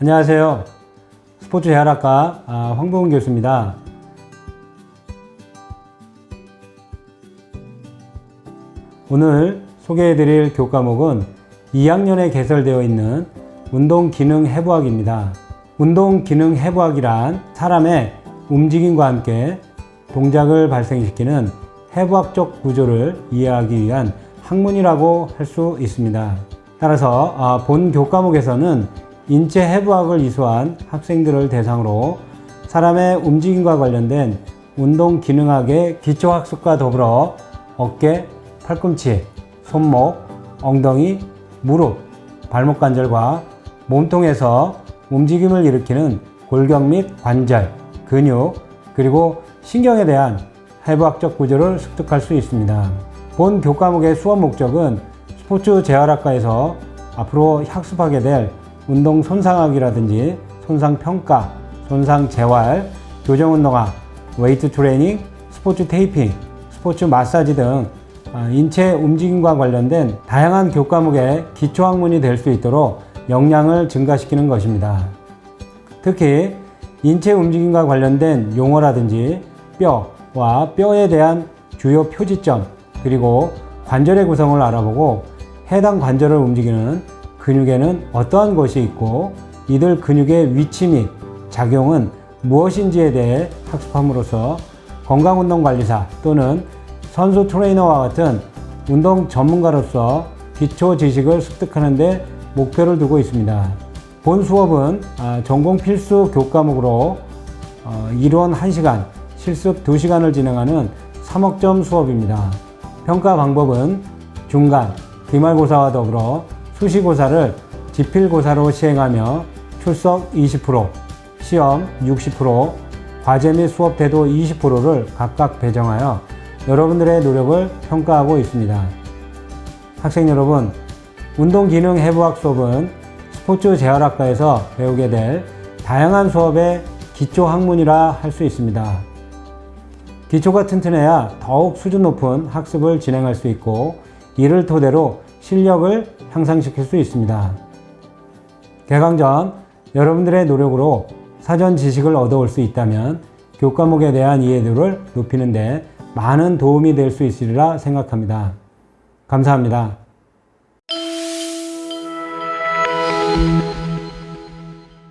안녕하세요. 스포츠 재활학과 아, 황봉훈 교수입니다. 오늘 소개해드릴 교과목은 2학년에 개설되어 있는 운동기능 해부학입니다. 운동기능 해부학이란 사람의 움직임과 함께 동작을 발생시키는 해부학적 구조를 이해하기 위한 학문이라고 할 수 있습니다. 따라서 아, 본 교과목에서는 인체 해부학을 이수한 학생들을 대상으로 사람의 움직임과 관련된 운동 기능학의 기초 학습과 더불어 어깨, 팔꿈치, 손목, 엉덩이, 무릎, 발목 관절과 몸통에서 움직임을 일으키는 골격 및 관절, 근육, 그리고 신경에 대한 해부학적 구조를 습득할 수 있습니다. 본 교과목의 수업 목적은 스포츠 재활학과에서 앞으로 학습하게 될 운동 손상학이라든지 손상 평가, 손상 재활, 교정 운동학, 웨이트 트레이닝, 스포츠 테이핑, 스포츠 마사지 등 아, 인체 움직임과 관련된 다양한 교과목의 기초 학문이 될 수 있도록 역량을 증가시키는 것입니다. 특히 인체 움직임과 관련된 용어라든지 뼈와 뼈에 대한 주요 표지점 그리고 관절의 구성을 알아보고 해당 관절을 움직이는 근육에는 어떠한 것이 있고 이들 근육의 위치 및 작용은 무엇인지에 대해 학습함으로써 건강운동관리사 또는 선수 트레이너와 같은 운동 전문가로서 기초 지식을 습득하는 데 목표를 두고 있습니다. 본 수업은 아, 전공 필수 교과목으로 어, 이론 1시간, 실습 2시간을 진행하는 3학점 수업입니다. 평가 방법은 중간, 기말고사와 더불어 수시고사를 지필고사로 시행하며 출석 20%, 시험 60%, 과제 및 수업 태도 20%를 각각 배정하여 여러분들의 노력을 평가하고 있습니다. 학생 여러분, 운동기능 해부학 수업은 스포츠 재활학과에서 배우게 될 다양한 수업의 기초 학문이라 할 수 있습니다. 기초가 튼튼해야 더욱 수준 높은 학습을 진행할 수 있고 이를 토대로 실력을 향상시킬 수 있습니다. 개강 전 여러분들의 노력으로 사전 지식을 얻어올 수 있다면 교과목에 대한 이해도를 높이는데 많은 도움이 될 수 있으리라 생각합니다. 감사합니다.